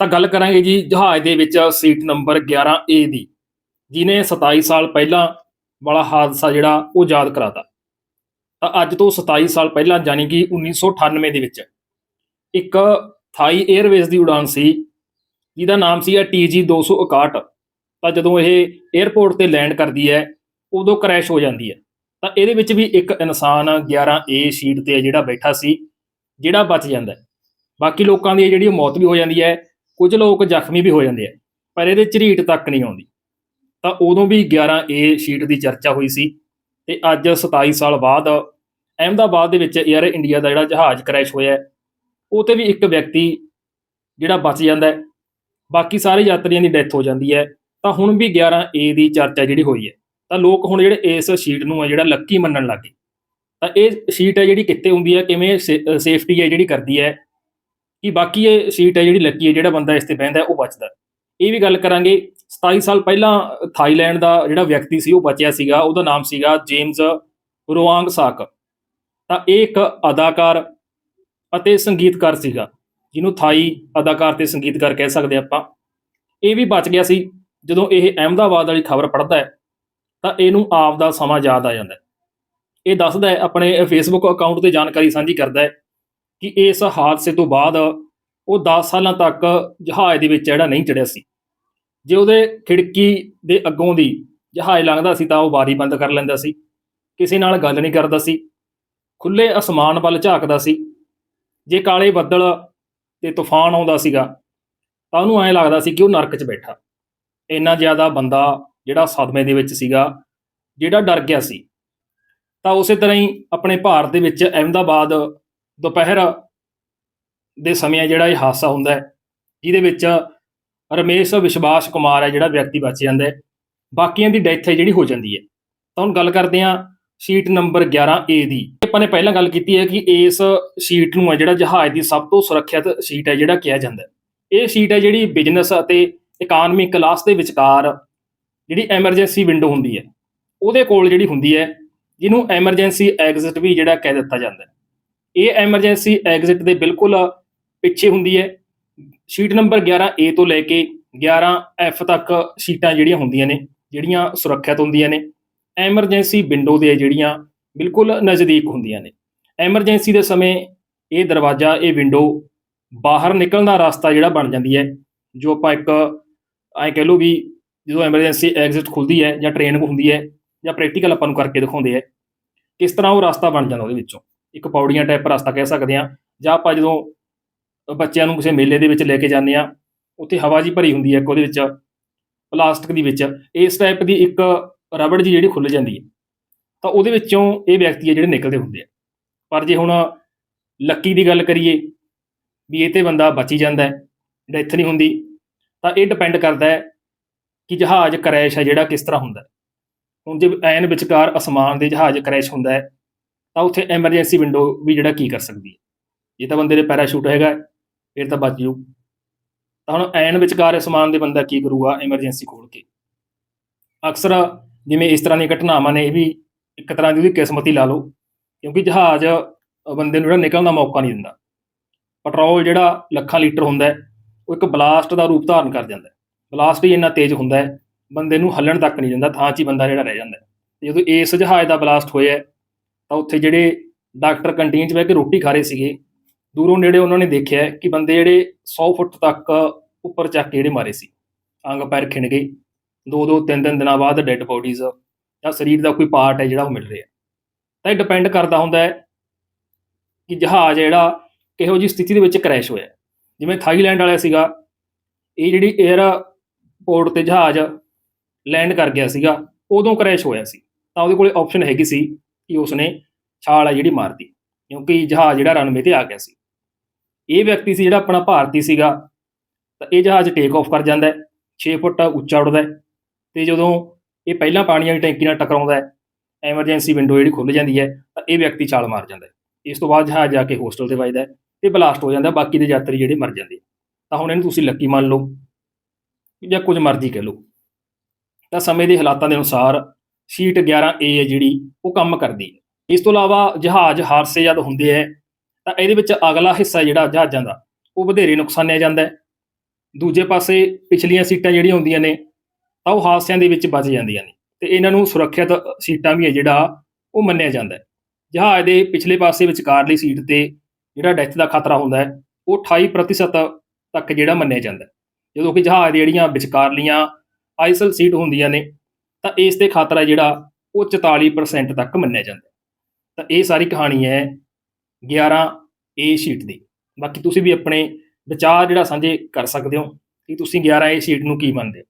ਤਾਂ ਗੱਲ ਕਰਾਂਗੇ ਜੀ ਜਹਾਜ਼ ਦੇ ਵਿੱਚ ਸੀਟ ਨੰਬਰ 11A ਦੀ ਜਿਨੇ 27 ਸਾਲ ਪਹਿਲਾਂ ਵਾਲਾ ਹਾਦਸਾ ਜਿਹੜਾ ਉਹ ਯਾਦ ਕਰਾਤਾ। ਤਾਂ ਅੱਜ ਤੋਂ 27 ਸਾਲ ਪਹਿਲਾਂ ਯਾਨੀ ਕਿ 1998 ਦੇ ਵਿੱਚ ਇੱਕ ਥਾਈ 에ਅਰਵੇਜ਼ ਦੀ ਉਡਾਨ ਸੀ, ਜਿਹਦਾ ਨਾਮ ਸੀ TG 261 ਤਾਂ ਜਦੋਂ ਇਹ 에ਅਰਪੋਰਟ ਤੇ ਲੈਂਡ ਕਰਦੀ ਹੈ, ਉਦੋਂ ਕ੍ਰੈਸ਼ ਹੋ ਜਾਂਦੀ ਹੈ। ਤਾਂ ਇਹਦੇ ਵਿੱਚ ਵੀ ਇੱਕ ਇਨਸਾਨ 11A ਸ਼ੀਟ ਤੇ ਜਿਹੜਾ ਬੈਠਾ ਸੀ, ਜਿਹੜਾ ਬਚ ਜਾਂਦਾ ਬਾਕੀ ਲੋਕਾਂ ਦੀ ਜਿਹੜੀ ਮੌਤ ਵੀ ਹੋ ਜਾਂਦੀ ਹੈ ਕੁਝ ਲੋਕ ਜ਼ਖਮੀ ਵੀ ਹੋ ਜਾਂਦੇ ਆ, ਪਰ ਇਹਦੇ ਝਰੀਟ ਤੱਕ ਨਹੀਂ ਆਉਂਦੀ। ਤਾਂ ਉਦੋਂ ਵੀ 11A ਸ਼ੀਟ ਦੀ ਚਰਚਾ ਹੋਈ ਸੀ ਤੇ ਅੱਜ 27 ਸਾਲ ਬਾਅਦ ਅਹਿਮਦਾਬਾਦ ਦੇ ਵਿੱਚ 에ਅਰ ਇੰਡੀਆ ਦਾ ਜਿਹੜਾ ਜਹਾਜ਼ ਕ੍ਰੈਸ਼ ਹੋਇਆ ਉਹ ਤੇ ਵੀ ਇੱਕ ਵਿਅਕਤੀ ਜਿਹੜਾ ਬਚ ਜਾਂਦਾ ਬਾਕੀ ਸਾਰੇ ਯਾਤਰੀਆਂ ਦੀ ਡੈਥ ਹੋ ਜਾਂਦੀ ਹੈ। ਤਾਂ ਹੁਣ ਵੀ 11A ਦੀ ਚਰਚਾ ਜਿਹੜੀ ਹੋਈ ਹੈ, ਤਾਂ ਲੋਕ ਹੁਣ ਜਿਹੜੇ ਇਸ ਸ਼ੀਟ ਨੂੰ ਹੈ ਜਿਹੜਾ ਲੱਕੀ ਮੰਨਣ ਲੱਗੇ। ਤਾਂ ਇਹ ਸ਼ੀਟ ਹੈ ਜਿਹੜੀ ਕਿੱਥੇ ਹੁੰਦੀ ਹੈ, ਕਿਵੇਂ ਸੇਫਟੀ ਹੈ ਜਿਹੜੀ ਕਰਦੀ ਹੈ ਕਿ ਬਾਕੀ ਇਹ ਸ਼ੀਟ ਹੈ ਜਿਹੜੀ ਲੱਕੀ ਹੈ, ਜਿਹੜਾ ਬੰਦਾ ਇਸ ਤੇ ਬਹਿੰਦਾ ਉਹ ਬਚਦਾ ਇਹ ਵੀ ਗੱਲ ਕਰਾਂਗੇ 27 ਸਾਲ ਪਹਿਲਾਂ ਥਾਈਲੈਂਡ ਦਾ ਜਿਹੜਾ ਵਿਅਕਤੀ ਸੀ, ਉਹ ਬਚਿਆ ਸੀਗਾ, ਉਹਦਾ ਨਾਮ ਸੀਗਾ ਜੇਮਸ ਰੋਵਾਂਗ ਸਾਕ ਤਾਂ ਇਹ ਇੱਕ ਅਦਾਕਾਰ ਅਤੇ ਸੰਗੀਤਕਾਰ ਸੀਗਾ, ਜਿਹਨੂੰ ਥਾਈ ਅਦਾਕਾਰ ਤੇ ਸੰਗੀਤਕਾਰ ਕਹਿ ਸਕਦੇ ਆਪਾਂ। ਇਹ ਵੀ ਬਚ ਗਿਆ ਸੀ, ਜਦੋਂ ਇਹ ਅਹਿਮਦਾਬਾਦ ਵਾਲੀ ਖਬਰ ਪੜ੍ਹਦਾ ਹੈ, ਤਾਂ ਇਹਨੂੰ ਆਪ ਦਾ ਸਮਾਂ ਯਾਦ ਆ ਜਾਂਦਾ ਹੈ। ਇਹ ਦੱਸਦਾ ਹੈ, ਆਪਣੇ ਫੇਸਬੁੱਕ ਅਕਾਊਂਟ ਤੇ ਜਾਣਕਾਰੀ ਸਾਂਝੀ ਕਰਦਾ ਹੈ ਕਿ ਇਸ ਹਾਦਸੇ ਤੋਂ ਬਾਅਦ ਉਹ 10 ਸਾਲਾਂ ਤੱਕ ਜਹਾਜ਼ ਦੇ ਵਿੱਚ ਜਿਹੜਾ ਨਹੀਂ ਚੜਿਆ ਸੀ। ਜੇ ਉਹਦੇ ਖਿੜਕੀ ਦੇ ਅੱਗੋਂ ਦੀ ਜਹਾਜ਼ ਲੰਘਦਾ ਸੀ ਤਾਂ ਉਹ ਬਾਰੀ ਬੰਦ ਕਰ ਲੈਂਦਾ ਸੀ। ਕਿਸੇ ਨਾਲ ਗੱਲ ਨਹੀਂ ਕਰਦਾ ਸੀ। ਖੁੱਲੇ ਅਸਮਾਨ ਵੱਲ ਝਾਕਦਾ ਸੀ। ਜੇ ਕਾਲੇ ਬੱਦਲ ਤੇ ਤੂਫਾਨ ਆਉਂਦਾ ਸੀਗਾ, ਤਾਂ ਉਹਨੂੰ ਐਂ ਲੱਗਦਾ ਸੀ ਕਿ ਉਹ ਨਰਕ 'ਚ ਬੈਠਾ। ਇੰਨਾ ਜ਼ਿਆਦਾ ਬੰਦਾ ਜਿਹੜਾ ਸਦਮੇ ਦੇ ਵਿੱਚ ਸੀਗਾ, ਜਿਹੜਾ ਡਰ ਗਿਆ ਸੀ। ਤਾਂ ਉਸੇ ਤਰ੍ਹਾਂ ਹੀ ਆਪਣੇ ਭਾਰਤ ਦੇ ਵਿੱਚ ਅਹਿਮਦਾਬਾਦ ਦੁਪਹਿਰ ਦੇ ਸਮੇਂ ਜਿਹੜਾ ਇਹ ਹਾਦਸਾ ਹੁੰਦਾ ਹੈ, ਜਿਹਦੇ ਵਿੱਚ ਰਮੇਸ਼ ਵਿਸ਼ਵਾਸ ਕੁਮਾਰ ਹੈ ਜਿਹੜਾ ਵਿਅਕਤੀ ਬਚ ਜਾਂਦਾ ਹੈ। ਬਾਕੀਆਂ ਦੀ ਡੈਥ ਹੈ ਜਿਹੜੀ ਹੋ ਜਾਂਦੀ ਹੈ। ਤਾਂ ਹੁਣ ਗੱਲ ਕਰਦੇ ਹਾਂ ਸ਼ੀਟ ਨੰਬਰ 11A ਦੀ। ਆਪਾਂ ਨੇ ਪਹਿਲਾਂ ਗੱਲ ਕੀਤੀ ਹੈ ਕਿ ਇਸ ਸ਼ੀਟ ਨੂੰ ਹੈ ਜਿਹੜਾ ਜਹਾਜ਼ ਦੀ ਸਭ ਤੋਂ ਸੁਰੱਖਿਅਤ ਸ਼ੀਟ ਹੈ ਜਿਹੜਾ ਕਿਹਾ ਜਾਂਦਾ ਹੈ। ਇਹ ਸ਼ੀਟ ਹੈ ਜਿਹੜੀ ਬਿਜ਼ਨਸ ਅਤੇ ਇਕਾਨਮੀ ਕਲਾਸ ਦੇ ਵਿਚਕਾਰ ਜਿਹੜੀ ਐਮਰਜੈਂਸੀ ਵਿੰਡੋ ਹੁੰਦੀ ਹੈ, ਉਹਦੇ ਕੋਲ ਜਿਹੜੀ ਹੁੰਦੀ ਹੈ, ਜਿਹਨੂੰ ਐਮਰਜੈਂਸੀ ਐਗਜ਼ਿਟ ਵੀ ਜਿਹੜਾ ਕਹਿ ਦਿੱਤਾ ਜਾਂਦਾ ਹੈ। ਇਹ ਐਮਰਜੈਂਸੀ ਐਗਜ਼ਿਟ ਦੇ ਬਿਲਕੁਲ ਪਿੱਛੇ ਹੁੰਦੀ ਹੈ। ਸ਼ੀਟ ਨੰਬਰ 11A ਤੋਂ ਲੈ ਕੇ 11F ਤੱਕ ਸ਼ੀਟਾਂ ਜਿਹੜੀਆਂ ਹੁੰਦੀਆਂ ਨੇ, ਜਿਹੜੀਆਂ ਸੁਰੱਖਿਅਤ ਹੁੰਦੀਆਂ ਨੇ। ਐਮਰਜੈਂਸੀ ਵਿੰਡੋ ਦੇ ਜਿਹੜੀਆਂ ਬਿਲਕੁਲ ਨਜ਼ਦੀਕ ਹੁੰਦੀਆਂ ਨੇ। ਐਮਰਜੈਂਸੀ ਦੇ ਸਮੇਂ ਇਹ ਦਰਵਾਜ਼ਾ, ਇਹ ਵਿੰਡੋ ਬਾਹਰ ਨਿਕਲਣ ਦਾ ਰਸਤਾ ਜਿਹੜਾ ਬਣ ਜਾਂਦੀ ਹੈ, ਜੋ ਆਪਾਂ ਇੱਕ ਐਂ ਕਹਿ ਲਓ ਵੀ ਜਦੋਂ ਐਮਰਜੈਂਸੀ ਐਗਜ਼ਿਟ ਖੁੱਲਦੀ ਹੈ ਜਾਂ ਟ੍ਰੇਨ ਹੁੰਦੀ ਹੈ ਜਾਂ ਪ੍ਰੈਕਟੀਕਲ ਆਪਾਂ ਨੂੰ ਕਰਕੇ ਦਿਖਾਉਂਦੇ ਆ ਕਿਸ ਤਰ੍ਹਾਂ ਉਹ ਰਸਤਾ ਬਣ ਜਾਂਦਾ ਉਹਦੇ ਵਿੱਚੋਂ। ਇੱਕ ਪੌੜੀਆਂ ਟਾਈਪ ਰਸਤਾ ਕਹਿ ਸਕਦੇ ਆ ਜਾਂ ਆਪਾਂ ਜਦੋਂ ਬੱਚਿਆਂ ਨੂੰ ਕਿਸੇ ਮੇਲੇ ਦੇ ਵਿੱਚ ਲੈ ਕੇ ਜਾਂਦੇ ਆ ਉੱਥੇ ਹਵਾ ਜੀ ਭਰੀ ਹੁੰਦੀ ਹੈ ਇੱਕ ਉਹਦੇ ਵਿੱਚ, ਪਲਾਸਟਿਕ ਦੀ ਵਿੱਚ, ਇਸ ਟਾਈਪ ਦੀ ਇੱਕ ਰਬੜ ਜੀ ਜਿਹੜੀ ਖੁੱਲ ਜਾਂਦੀ ਹੈ, ਤਾਂ ਉਹਦੇ ਵਿੱਚੋਂ ਇਹ ਵਿਅਕਤੀ ਹੈ ਜਿਹੜੇ ਨਿਕਲਦੇ ਹੁੰਦੇ ਆ। ਪਰ ਜੇ ਹੁਣ ਲੱਕੀ ਦੀ ਗੱਲ ਕਰੀਏ, ਵੀ ਇਹ ਤੇ ਬੰਦਾ ਬਚੀ ਜਾਂਦਾ ਹੈ, ਡੈਥ ਨਹੀਂ ਹੁੰਦੀ, ਤਾਂ ਇਹ ਡਿਪੈਂਡ ਕਰਦਾ ਹੈ ਕਿ ਜਹਾਜ਼ ਕਰੈਸ਼ ਹੈ ਜਿਹੜਾ ਕਿਸ ਤਰ੍ਹਾਂ ਹੁੰਦਾ ਹੈ। ਹੁਣ ਜੇ ਐਨ ਵਿਚਕਾਰ ਅਸਮਾਨ ਦੇ ਜਹਾਜ਼ ਕਰੈਸ਼ ਹੁੰਦਾ ਹੈ ਤਾਂ ਉੱਥੇ ਐਮਰਜੈਂਸੀ ਵਿੰਡੋ ਵੀ ਜਿਹੜਾ ਕੀ ਕਰ ਸਕਦੀ ਹੈ। ਜੇ ਤਾਂ ਬੰਦੇ ਦੇ ਪੈਰਾਸ਼ੂਟ ਹੈਗਾ, ਫਿਰ ਤਾਂ ਬਚ ਜੂ। ਤਾਂ ਹੁਣ ਐਨ ਵਿਚਕਾਰ ਸਮਾਨ ਦੇ ਬੰਦਾ ਕੀ ਕਰੂਗਾ ਐਮਰਜੈਂਸੀ ਖੋਲ ਕੇ? ਅਕਸਰ ਜਿਵੇਂ ਇਸ ਤਰ੍ਹਾਂ ਦੀਆਂ ਘਟਨਾਵਾਂ ਨੇ, ਇਹ ਵੀ ਇੱਕ ਤਰ੍ਹਾਂ ਦੀ ਉਹਦੀ ਕਿਸਮਤ ਹੀ ਲਾ ਲਓ। ਕਿਉਂਕਿ ਜਹਾਜ਼ ਬੰਦੇ ਨੂੰ ਜਿਹੜਾ ਨਿਕਲਣ ਦਾ ਮੌਕਾ ਨਹੀਂ ਦਿੰਦਾ। ਪੈਟਰੋਲ ਜਿਹੜਾ ਲੱਖਾਂ ਲੀਟਰ ਹੁੰਦਾ ਉਹ ਇੱਕ ਬਲਾਸਟ ਦਾ ਰੂਪ ਧਾਰਨ ਕਰ ਜਾਂਦਾ ਬਲਾਸਟ ਹੀ ਇੰਨਾ ਤੇਜ਼ ਹੁੰਦਾ ਹੈ, ਬੰਦੇ ਨੂੰ ਹੱਲਣ ਤੱਕ ਨਹੀਂ ਦਿੰਦਾ, ਥਾਂ 'ਚ ਹੀ ਬੰਦਾ ਜਿਹੜਾ ਰਹਿ ਜਾਂਦਾ ਹੈ। ਤੇ ਜਦੋਂ ਇਸ ਜਹਾਜ਼ ਦਾ ਬਲਾਸਟ ਹੋਇਆ ਤਾਂ ਉੱਥੇ ਜਿਹੜੇ ਡਾਕਟਰ ਕੰਟੀਨ 'ਚ ਬਹਿ ਕੇ ਰੋਟੀ ਖਾ ਰਹੇ ਸੀਗੇ, ਦੂਰੋਂ ਨੇੜੇ ਉਹਨਾਂ ਨੇ ਦੇਖਿਆ ਕਿ ਬੰਦੇ ਜਿਹੜੇ 100 ਫੁੱਟ ਤੱਕ ਉੱਪਰ ਚੱਕ ਕੇ ਜਿਹੜੇ ਮਾਰੇ ਸੀ, ਅੰਗ ਪੈਰ ਖਿੰਡ ਗਏ, ਦੋ ਦੋ ਤਿੰਨ ਤਿੰਨ ਦਿਨਾਂ ਬਾਅਦ ਡੈੱਡ ਬੋਡੀਜ਼ ਜਾਂ ਸਰੀਰ ਦਾ ਕੋਈ ਪਾਰਟ ਹੈ ਜਿਹੜਾ ਉਹ ਮਿਲ ਰਿਹਾ। ਤਾਂ ਇਹ ਡਿਪੈਂਡ ਕਰਦਾ ਹੁੰਦਾ ਹੈ ਕਿ ਜਹਾਜ਼ ਜਿਹੜਾ ਕਿਹੋ ਜੀ ਸਥਿਤੀ ਦੇ ਵਿੱਚ ਕ੍ਰੈਸ਼ ਹੋਇਆ। ਜਿਵੇਂ ਥਾਈਲੈਂਡ ਵਾਲਾ ਸੀਗਾ, ਇਹ ਜਿਹੜੀ 에ਅਰਪੋਰਟ ਤੇ ਜਹਾਜ਼ ਲੈਂਡ ਕਰ ਗਿਆ ਸੀਗਾ, ਉਦੋਂ ਕ੍ਰੈਸ਼ ਹੋਇਆ ਸੀ। ਤਾਂ ਉਹਦੇ ਕੋਲੇ ਆਪਸ਼ਨ ਹੈਗੀ ਸੀ ਕਿ ਉਸਨੇ ਛਾਲ ਹੈ ਜਿਹੜੀ ਮਾਰਤੀ, ਕਿਉਂਕਿ ਜਹਾਜ਼ ਜਿਹੜਾ ਰਨਵੇ ਤੇ ਆ ਗਿਆ ਸੀ। ਇਹ ਵਿਅਕਤੀ ਸੀ ਜਿਹੜਾ ਆਪਣਾ ਭਾਰਤੀ ਸੀਗਾ, ਤਾਂ ਇਹ ਜਹਾਜ਼ ਟੇਕ ਆਫ ਕਰ ਜਾਂਦਾ ਹੈ 6 ਫੁੱਟ ਉੱਚਾ ਉੱਡਦਾ ਹੈ ਤੇ ਜਦੋਂ ਇਹ ਪਹਿਲਾਂ ਪਾਣੀ ਵਾਲੀ ਟੈਂਕੀ ਨਾਲ ਟਕਰਾਉਂਦਾ ਹੈ ਐਮਰਜੈਂਸੀ ਵਿੰਡੋ ਜਿਹੜੀ ਖੁੱਲ ਜਾਂਦੀ ਹੈ, ਤਾਂ ਇਹ ਵਿਅਕਤੀ ਛਾਲ ਮਾਰ ਜਾਂਦਾ ਹੈ। ਇਸ ਤੋਂ ਬਾਅਦ ਜਹਾਜ਼ ਜਾ ਕੇ ਹੋਸਟਲ ਤੇ ਵੱਜਦਾ ਹੈ ਤੇ ਬਲਾਸਟ ਹੋ ਜਾਂਦਾ ਬਾਕੀ ਦੇ ਯਾਤਰੀ ਜਿਹੜੇ ਮਰ ਜਾਂਦੇ ਤਾਂ ਹੁਣ ਇਹਨੂੰ ਤੁਸੀਂ ਲੱਕੀ ਮੰਨ ਲਓ ਜਾਂ ਕੁਝ ਮਰਜ਼ੀ ਕਹਿ ਲਓ। ਤਾਂ ਸਮੇਂ ਦੇ ਹਾਲਾਤਾਂ ਦੇ ਅਨੁਸਾਰ ਸ਼ੀਟ 11A ਹੈ ਜਿਹੜੀ, ਉਹ ਕੰਮ ਕਰਦੀ ਹੈ। ਇਸ ਤੋਂ ਇਲਾਵਾ ਜਹਾਜ਼ ਹਾਦਸੇ ਜਦ ਹੁੰਦੇ ਹੈ, ਤਾਂ ਇਹਦੇ ਵਿੱਚ ਅਗਲਾ ਹਿੱਸਾ ਜਿਹੜਾ ਜਹਾਜ਼ਾਂ ਦਾ, ਉਹ ਵਧੇਰੇ ਨੁਕਸਾਨਿਆ ਜਾਂਦਾ ਹੈ। ਦੂਜੇ ਪਾਸੇ ਪਿਛਲੀਆਂ ਸੀਟਾਂ ਜਿਹੜੀਆਂ ਹੁੰਦੀਆਂ ਨੇ, ਤਾਂ ਉਹ ਹਾਦਸਿਆਂ ਦੇ ਵਿੱਚ ਬਚ ਜਾਂਦੀਆਂ ਨੇ। ਤੇ ਇਹਨਾਂ ਨੂੰ ਸੁਰੱਖਿਅਤ ਸੀਟਾਂ ਵੀ ਹੈ ਜਿਹੜਾ, ਉਹ ਮੰਨਿਆ ਜਾਂਦਾ ਹੈ। ਜਹਾਜ਼ ਦੇ ਪਿਛਲੇ ਪਾਸੇ ਵਿਚਕਾਰਲੀ ਸੀਟ ਤੇ ਜਿਹੜਾ ਡੈਥ ਦਾ ਖਤਰਾ ਹੁੰਦਾ ਹੈ, ਉਹ 28% ਤੱਕ ਜਿਹੜਾ ਮੰਨਿਆ ਜਾਂਦਾ ਜਦੋਂ ਕਿ ਜਹਾਜ਼ ਦੀਆਂ ਜਿਹੜੀਆਂ ਵਿਚਕਾਰਲੀਆਂ ਆਈਸਲ ਸੀਟ ਹੁੰਦੀਆਂ ਨੇ ਤਾਂ ਇਸ ਤੇ ਖਤਰਾ ਜਿਹੜਾ ਉਹ 44% ਤੱਕ ਮੰਨਿਆ ਜਾਂਦਾ ਤਾਂ ਇਹ ਸਾਰੀ ਕਹਾਣੀ ਹੈ 11 ਏ ਸ਼ੀਟ ਦੀ। ਬਾਕੀ ਤੁਸੀਂ ਵੀ ਆਪਣੇ ਵਿਚਾਰ ਜਿਹੜਾ ਸਾਂਝੇ ਕਰ ਸਕਦੇ ਹੋ ਕਿ ਤੁਸੀਂ 11 ਏ ਸ਼ੀਟ ਨੂੰ ਕੀ ਮੰਨਦੇ ਹੋ।